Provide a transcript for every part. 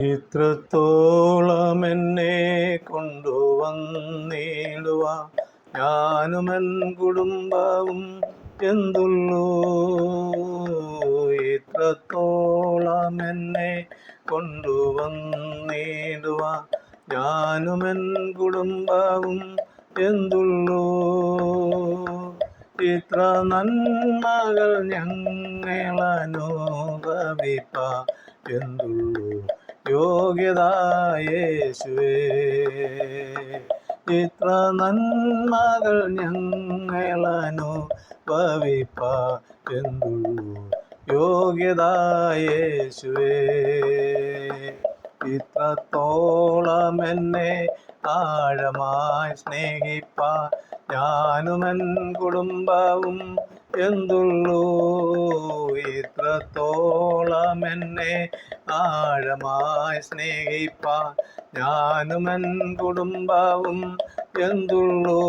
ഇത്രത്തോളം എന്നെ കൊണ്ടുവന്നിടുക ഞാനുമൻ കുടുംബവും എന്തുള്ളൂ. ഇത്രത്തോളം എന്നെ കൊണ്ടുവന്നിടുക ഞാനുമൻ കുടുംബവും എന്തുള്ളൂ. ഇത്ര നന്മകൾ ഞങ്ങളനുഭവിപ്പ എന്തുള്ളൂ. യോഗ്യത യേശുവേ ഇത്ര നന്മകൾ ഞങ്ങളനു പവിപ്പ എന്തുള്ളൂ? യോഗ്യത യേശുവേ ഇത്രത്തോളം എന്നെ ആഴമായി സ്നേഹിപ്പ ഞാനുമൻ കുടുംബവും എന്തുള്ളൂ? ഇത്രത്തോളം എന്നെ ആഴമായി ഞാനും ഞാനുമൻ കുടുംബവും എന്തുള്ളൂ?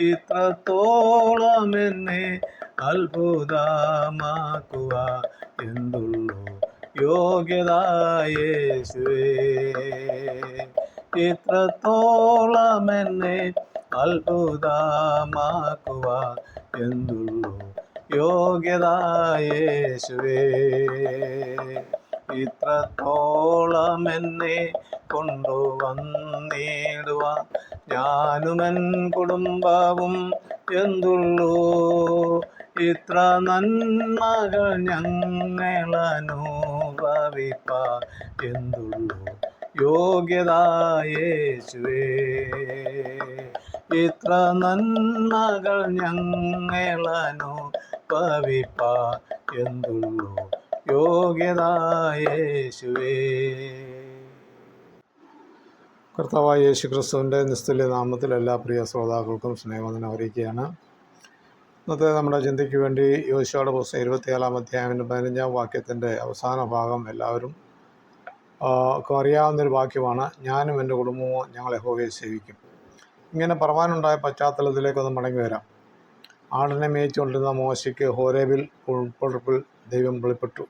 ഇത്രത്തോളം എന്നെ അത്ഭുതമാക്കുക എന്തുള്ളൂ? യോഗ്യതായേശുവേ ഇത്രത്തോളം എന്നെ അത്ഭുതമാക്കുക എന്തുള്ളൂ യോഗ്യത യേശുവേ. ഇത്രത്തോളം എന്നെ കൊണ്ടുവന്നിടുക ഞാനുമൻ കുടുംബവും എന്തുള്ളൂ? ഇത്ര നന്മകൾ ഞങ്ങളനുഭവിപ്പ എന്തുള്ളൂ? യോഗ്യത യേശുവേ. ഇത്ര നന്മകൾ ഞങ്ങളനുഭവിപ്പ എന്തുള്ളൂ? എന്തുള്ളു യേശുവേ. കർത്താവായ യേശു ക്രിസ്തുവിന്റെ നിസ്തുല്യ നാമത്തിൽ എല്ലാ പ്രിയ ശ്രോതാക്കൾക്കും സ്നേഹവന്ദനം അറിയിക്കുകയാണ്. ഇന്നത്തെ നമ്മുടെ ചിന്തയ്ക്ക് വേണ്ടി യോശുവയുടെ പുസ്തകം ഇരുപത്തിയേഴാം അധ്യായത്തിന്റെ പതിനഞ്ചാം വാക്യത്തിന്റെ അവസാന ഭാഗം എല്ലാവരും ഒക്കെ അറിയാവുന്നൊരു വാക്യമാണ് ഞാനും എന്റെ കുടുംബവും ഞങ്ങളെ യഹോവയെ സേവിക്കും. ഇങ്ങനെ പറവാനുണ്ടായ പശ്ചാത്തലത്തിലേക്കൊന്ന് മടങ്ങി വരാം. ആടിനെ മേയിച്ചുകൊണ്ടിരുന്ന മോശയ്ക്ക് ഹോരേബിൽ ഉൾപ്പെടുപ്പിൽ ദൈവം വെളിപ്പെട്ടു.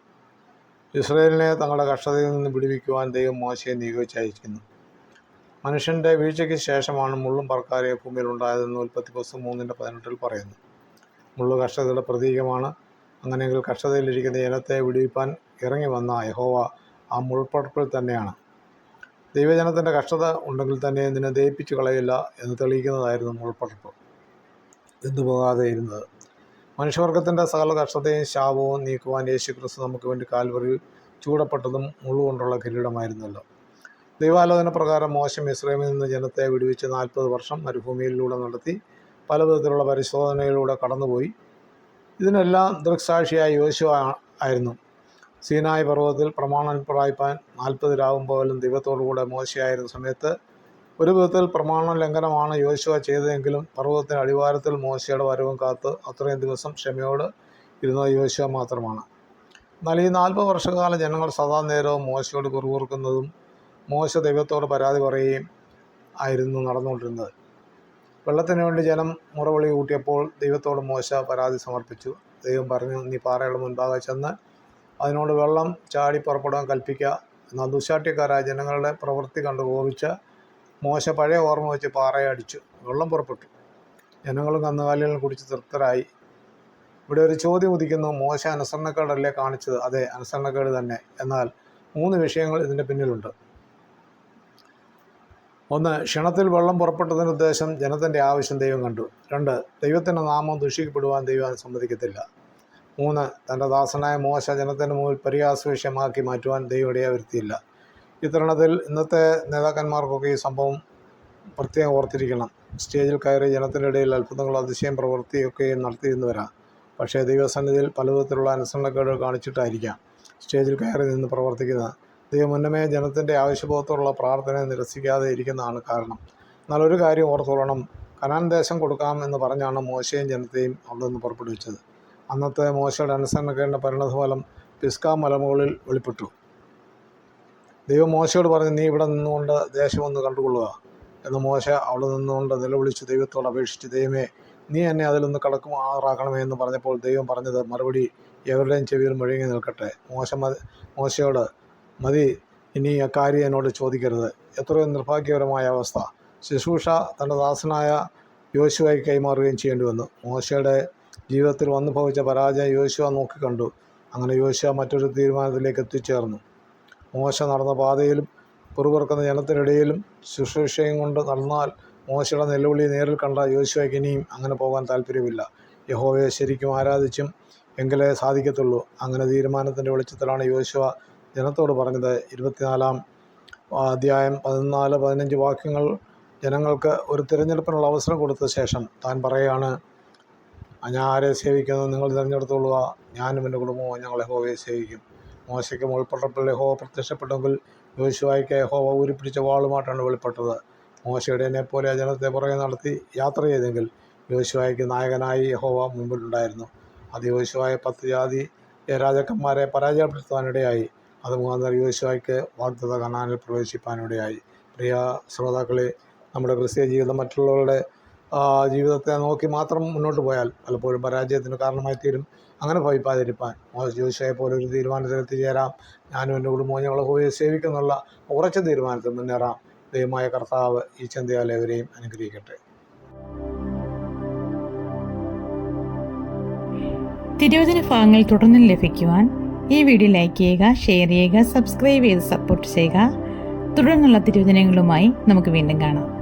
ഇസ്രയേലിനെ തങ്ങളുടെ കഷ്ടതയിൽ നിന്ന് വിടുവിക്കുവാൻ ദൈവം മോശയെ നിയോഗിച്ചയക്കുന്നു മനുഷ്യന്റെ വീഴ്ചയ്ക്ക് ശേഷമാണ് മുള്ളും പറക്കാരെ ഭൂമിയിൽ ഉണ്ടായതെന്ന് ഉൽപ്പത്തി പുസ്തകം മൂന്നിന്റെ പതിനെട്ടിൽ പറയുന്നു. മുള്ളു കഷ്ടതയുടെ പ്രതീകമാണ്. അങ്ങനെയെങ്കിൽ കഷ്ടതയിലിരിക്കുന്ന ജനത്തെ വിടുവിപ്പാൻ ഇറങ്ങി വന്ന യഹോവ ആ മുൾപ്പടപ്പിൽ തന്നെയാണ്. ദൈവജനത്തിന്റെ കഷ്ടത ഉണ്ടെങ്കിൽ തന്നെ ഇതിനെ ദയിപ്പിച്ചു കളയില്ല എന്ന് തെളിയിക്കുന്നതായിരുന്നു മുൾപ്പടപ്പ് എന്തുപോകാതെ ഇരുന്നത്. മനുഷ്യവർഗത്തിന്റെ സകല കഷ്ടതയും ശാപവും നീക്കുവാൻ യേശു ക്രിസ്തു നമുക്ക് വേണ്ടി കാൽവറിൽ ചൂടപ്പെട്ടതും മുള്ളുകൊണ്ടുള്ള കിരീടമായിരുന്നല്ലോ. ദൈവാലോചന പ്രകാരം മോശം ഇസ്രേമിൽ നിന്ന് ജനത്തെ വിടുവിച്ച് നാൽപ്പത് വർഷം മരുഭൂമിയിലൂടെ നടത്തി പല വിധത്തിലുള്ള പരിശോധനയിലൂടെ കടന്നുപോയി. ഇതിനെല്ലാം ദൃക്സാക്ഷിയായ യോശുവ ആയിരുന്നു. സീനായ് പർവതത്തിൽ പ്രമാണം പ്രായ്പാൻ നാൽപ്പത് രാവും പോലും ദൈവത്തോടുകൂടെ മോശയായിരുന്ന സമയത്ത് ഒരു വിധത്തിൽ പ്രമാണ ലംഘനമാണ് യോശുവ ചെയ്തതെങ്കിലും പർവതത്തിന് അടിവാരത്തിൽ മോശയുടെ വരവും കാത്ത് അത്രയും ദിവസം ക്ഷമയോട് ഇരുന്നത് യോശുവ മാത്രമാണ്. എന്നാൽ ഈ നാൽപ്പത് വർഷക്കാലം ജനങ്ങൾ സദാ നേരവും മോശയോട് കുറുകുറുക്കുന്നതും മോശ ദൈവത്തോട് പരാതി പറയുകയും ആയിരുന്നു നടന്നുകൊണ്ടിരുന്നത്. വെള്ളത്തിന് വേണ്ടി ജനം മുറവിളി കൂട്ടിയപ്പോൾ ദൈവത്തോട് മോശ പരാതി സമർപ്പിച്ചു. ദൈവം പറഞ്ഞു നീ പാറയുടെ മുൻപാകെ ചെന്ന് അതിനോട് വെള്ളം ചാടി പുറപ്പെടാൻ കൽപ്പിക്കുക. എന്നാൽ ദുശാട്യക്കാരായ ജനങ്ങളുടെ പ്രവൃത്തി കണ്ട് കോപിച്ച മോശ പഴയ ഓർമ്മ വെച്ച് പാറയെ അടിച്ചു. വെള്ളം പുറപ്പെട്ടു. ജനങ്ങളും കന്നുകാലികളും കുടിച്ച് തൃപ്തരായി. ഇവിടെ ഒരു ചോദ്യം ഉദിക്കുന്നു. മോശ അനുസരണക്കേടല്ലേ കാണിച്ചത്? അതെ അനുസരണക്കേട് തന്നെ. എന്നാൽ മൂന്ന് വിഷയങ്ങൾ ഇതിന്റെ പിന്നിലുണ്ട്. ഒന്ന് ക്ഷണത്തിൽ വെള്ളം പുറപ്പെട്ടതിന് ഉദ്ദേശം ജനത്തിന്റെ ആവശ്യം ദൈവം കണ്ടു. രണ്ട് ദൈവത്തിന്റെ നാമം ദുഷിക്കപ്പെടുവാൻ ദൈവം സമ്മതിക്കത്തില്ല. മൂന്ന് തന്റെ ദാസനായ മോശ ജനത്തിന്റെ മുമ്പിൽ പരിഹാസവിഷയമാക്കി മാറ്റുവാൻ ദൈവം ഇടയാ വരുത്തിയില്ല ഇത്തരണത്തിൽ ഇന്നത്തെ നേതാക്കന്മാർക്കൊക്കെ ഈ സംഭവം പ്രത്യേകം ഓർത്തിരിക്കണം. സ്റ്റേജിൽ കയറി ജനത്തിന്റെ ഇടയിൽ അത്ഭുതങ്ങൾ അതിശയം പ്രവൃത്തിയൊക്കെയും നടത്തിയിരുന്നു വരാം പക്ഷേ ദൈവസന്നിധിയിൽ പലവിധത്തിലുള്ള അനുസരണക്കേടുകൾ കാണിച്ചിട്ടായിരിക്കാം സ്റ്റേജിൽ കയറി നിന്ന് പ്രവർത്തിക്കുന്നത്. ദൈവം മുന്നമേ ജനത്തിന്റെ ആവശ്യബോധത്തോടുള്ള പ്രാർത്ഥനയെ നിരസിക്കാതെ ഇരിക്കുന്നതാണ് കാരണം. എന്നാൽ ഒരു കാര്യം ഓർത്തോളണം. കനാൻ ദേശം കൊടുക്കാം എന്ന് പറഞ്ഞാണ് മോശയും ജനത്തെയും അവിടെ നിന്ന് പുറപ്പെടുവിച്ചത്. അന്നത്തെ മോശയുടെ അനുസരണക്കേണ്ട പരിണതഫലം പിസ്ക മലമുകളിൽ വെളിപ്പെട്ടു. ദൈവം മോശയോട് പറഞ്ഞു നീ ഇവിടെ നിന്നുകൊണ്ട് ദേശമൊന്ന് കണ്ടുകൊള്ളുക. എന്ന് മോശ അവിടെ നിന്നുകൊണ്ട് നിലവിളിച്ച് ദൈവത്തോട് അപേക്ഷിച്ച് ദൈവമേ നീ എന്നെ അതിലൊന്ന് കടക്കുമാറാക്കണമേ എന്ന് പറഞ്ഞപ്പോൾ ദൈവം പറഞ്ഞത് മറുപടി എവരുടെയും ചെവിയിൽ മുഴങ്ങി നിൽക്കട്ടെ. മോശ മോശയോട് മതി ഇനി അക്കാര്യം എന്നോട് ചോദിക്കരുത്. എത്രയോ നിർഭാഗ്യപരമായ അവസ്ഥ. ശുശ്രൂഷ തന്റെ ദാസനായ യോശുവായി കൈമാറുകയും ചെയ്യേണ്ടി വന്നു. മോശയുടെ ജീവിതത്തിൽ വന്നു ഭവിച്ച പരാജയം യോശുവ നോക്കിക്കണ്ടു അങ്ങനെ യോശുവ മറ്റൊരു തീരുമാനത്തിലേക്ക് എത്തിച്ചേർന്നു. മോശ നടന്ന പാതയിലും പിറുപിറുക്കുന്ന ജനത്തിനിടയിലും ശുശ്രൂഷയും കൊണ്ട് നടന്നാൽ മോശയുടെ നെല്ലുവിളി നേരിൽ കണ്ട യോശുവയ്ക്ക് ഇനിയും അങ്ങനെ പോകാൻ താല്പര്യമില്ല. യഹോവയെ ശരിക്കും ആരാധിച്ചും എങ്കിലേ സാധിക്കത്തുള്ളൂ. അങ്ങനെ തീരുമാനത്തിന്റെ വെളിച്ചത്തിലാണ് യോശുവ ജനത്തോട് പറഞ്ഞത്. ഇരുപത്തിനാലാം അധ്യായം പതിനാല് പതിനഞ്ച് വാക്യങ്ങൾ ജനങ്ങൾക്ക് ഒരു തിരഞ്ഞെടുപ്പിനുള്ള അവസരം കൊടുത്ത ശേഷം താൻ പറയുകയാണ് ഞാൻ ആരെ സേവിക്കുന്നു? നിങ്ങൾ തിരഞ്ഞെടുത്തോളുക ഞാനും എന്റെ കുടുംബവും ഞങ്ങൾ യഹോവയെ സേവിക്കും. മോശയ്ക്ക് മുൾപ്പെട്ടപ്പോൾ യഹോവ പ്രത്യക്ഷപ്പെട്ടെങ്കിൽ യോശുവായിക്ക് യഹോവ ഊരിപ്പിടിച്ച വാളുമായിട്ടാണ് വെളിപ്പെട്ടത്. മോശയുടെ പോലെ ആ ജനത്തെ പുറകെ നടത്തി യാത്ര ചെയ്തെങ്കിൽ യോശുവായിക്ക് നായകനായി യഹോവ മുമ്പിലുണ്ടായിരുന്നു അത് യോശുവായ പത്ത് ജാതി രാജാക്കന്മാരെ പരാജയപ്പെടുത്താനിടയായി അത് മുഖാന്തരം യോശുവായിക്ക് വാഗ്ദത്ത കനാനിൽ പ്രവേശിപ്പാനിടയായി പ്രിയ ശ്രോതാക്കളെ നമ്മുടെ ക്രിസ്തീയ ജീവിതം മറ്റുള്ളവരുടെ ജീവിതത്തെ നോക്കി മാത്രം മുന്നോട്ട് പോയാൽ പലപ്പോഴും പരാജയത്തിന് കാരണമായി തീരും. അങ്ങനെ ഭവിപ്പാതിരിപ്പാൻ ജ്യോതിഷയെ പോലെ ഒരു തീരുമാനത്തിൽ എത്തിച്ചേരാം ഞാനും എന്റെ കുടുംബവും ഞങ്ങളെ ഹോയെ സേവിക്കുന്നുള്ള ഉറച്ച തീരുമാനത്തിൽ മുന്നേറാം. ദൈവമായ കർത്താവ് ഈ ചിന്തയാലേവരെയും അനുഗ്രഹിക്കട്ടെ. തിരുവചന ഭാഗങ്ങൾ തുടർന്നും ലഭിക്കുവാൻ ഈ വീഡിയോ ലൈക്ക് ചെയ്യുക ഷെയർ ചെയ്യുക സബ്സ്ക്രൈബ് ചെയ്ത് സപ്പോർട്ട് ചെയ്യുക. തുടർന്നുള്ള തിരുവചനങ്ങളുമായി നമുക്ക് വീണ്ടും കാണാം.